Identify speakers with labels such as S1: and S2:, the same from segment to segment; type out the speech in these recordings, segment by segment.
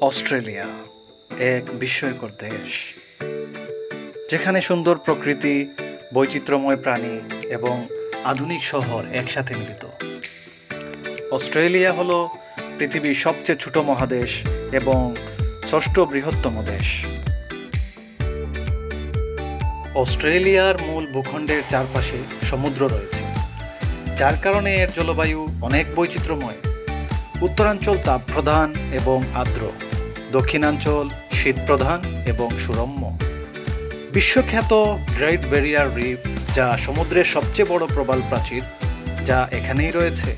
S1: Australia, এক বিস্ময়কর দেশ, যেখানে সুন্দর প্রকৃতি, বৈচিত্র্যময় প্রাণী এবং আধুনিক শহর একসাথে মিলিত। অস্ট্রেলিয়া হলো পৃথিবীর সবচেয়ে ছোট মহাদেশ এবং ষষ্ঠ বৃহত্তম দেশ। অস্ট্রেলিয়ার মূল ভূখণ্ডের চারপাশে সমুদ্র রয়েছে, যার কারণে এর জলবায়ু অনেক বৈচিত্র্যময়। উত্তরাঞ্চল তাপ প্রধান এবং আর্দ্র। দক্ষিণাঞ্চল, শীতপ্রধান এবং সুরম্য। বিশ্বখ্যাত গ্রেট ব্যারিয়ার রিফ, যা সমুদ্রের সবচেয়ে বড় প্রবাল প্রাচীর, যা এখানেই রয়েছে।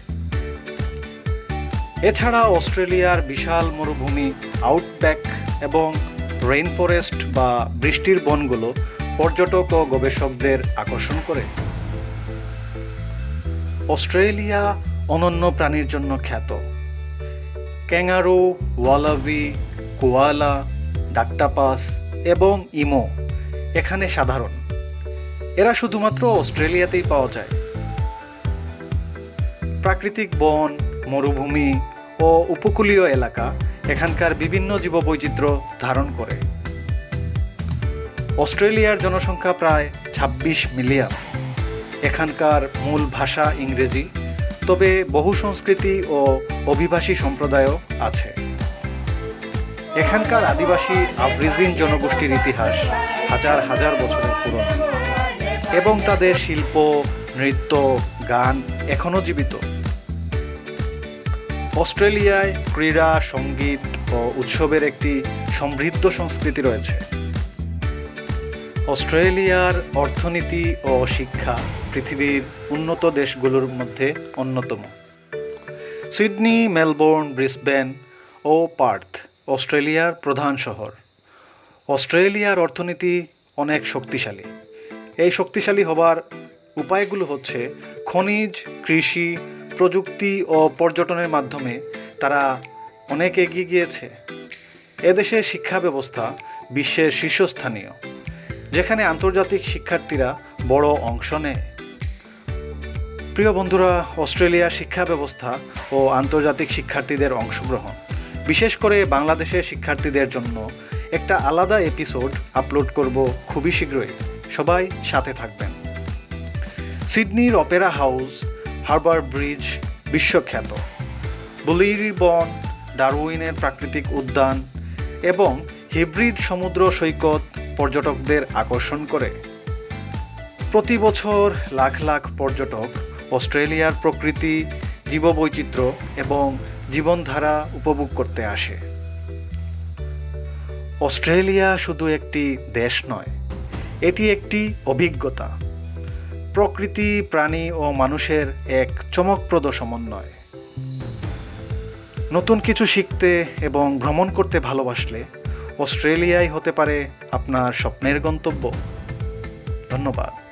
S1: এছাড়া অস্ট্রেলিয়ার বিশাল মরুভূমি, আউটব্যাক এবং রেইন ফরেস্ট বা বৃষ্টির বনগুলো পর্যটক ও গবেষকদের আকর্ষণ করে। অস্ট্রেলিয়া অনন্য প্রাণীর জন্য খ্যাত। ক্যাঙ্গারু ওয়ালাভি কোয়ালা ডাক্টাপাস এবং ইমো এখানে সাধারণ। এরা শুধুমাত্র অস্ট্রেলিয়াতেই পাওয়া যায়। প্রাকৃতিক বন, মরুভূমি ও উপকূলীয় এলাকা এখানকার বিভিন্ন জীববৈচিত্র্য ধারণ করে। অস্ট্রেলিয়ার জনসংখ্যা প্রায় ২৬ মিলিয়ন। এখানকার মূল ভাষা ইংরেজি, তবে বহু সংস্কৃতি ও অভিবাসী সম্প্রদায়ও আছে। এখানকার আদিবাসী আফ্রিজিন জনগোষ্ঠীর ইতিহাস হাজার হাজার বছরের পুরনো এবং তাদের শিল্প, নৃত্য, গান এখনও জীবিত। অস্ট্রেলিয়ায় ক্রীড়া, সংগীত ও উৎসবের একটি সমৃদ্ধ সংস্কৃতি রয়েছে। অস্ট্রেলিয়ার অর্থনীতি ও শিক্ষা পৃথিবীর উন্নত দেশগুলোর মধ্যে অন্যতম। সিডনি, মেলবোর্ন, ব্রিসবেন ও পার্থ অস্ট্রেলিয়ার প্রধান শহর। অস্ট্রেলিয়ার অর্থনীতি অনেক শক্তিশালী। এই শক্তিশালী হবার উপায়গুলো হচ্ছে খনিজ, কৃষি, প্রযুক্তি ও পর্যটনের মাধ্যমে তারা অনেক এগিয়ে গিয়েছে। এদেশের শিক্ষা ব্যবস্থা বিশ্বের শীর্ষস্থানীয়, যেখানে আন্তর্জাতিক শিক্ষার্থীরা বড় অংশ নেয়। প্রিয় বন্ধুরা, অস্ট্রেলিয়ার শিক্ষা ব্যবস্থা ও আন্তর্জাতিক শিক্ষার্থীদের অংশগ্রহণ। বিশেষ করে বাংলাদেশের শিক্ষার্থীদের জন্য একটা আলাদা এপিসোড আপলোড করব খুবই শীঘ্রই। সবাই সাথে থাকবেন। সিডনির অপেরা হাউস, হারবার ব্রিজ বিশ্বখ্যাত। বুলিরি বন ডারউইনের প্রাকৃতিক উদ্যান এবং হিব্রিড সমুদ্র সৈকত পর্যটকদের আকর্ষণ করে। প্রতি বছর লাখ লাখ পর্যটক অস্ট্রেলিয়ার প্রকৃতি, জীববৈচিত্র্য এবং জীবনধারা উপভোগ করতে আসে। অস্ট্রেলিয়া শুধু একটি দেশ নয়, এটি একটি অভিজ্ঞতা। প্রকৃতি, প্রাণী ও মানুষের এক চমকপ্রদ সমন্বয়। নতুন কিছু শিখতে এবং ভ্রমণ করতে ভালোবাসলে অস্ট্রেলিয়াই হতে পারে আপনার স্বপ্নের গন্তব্য। ধন্যবাদ।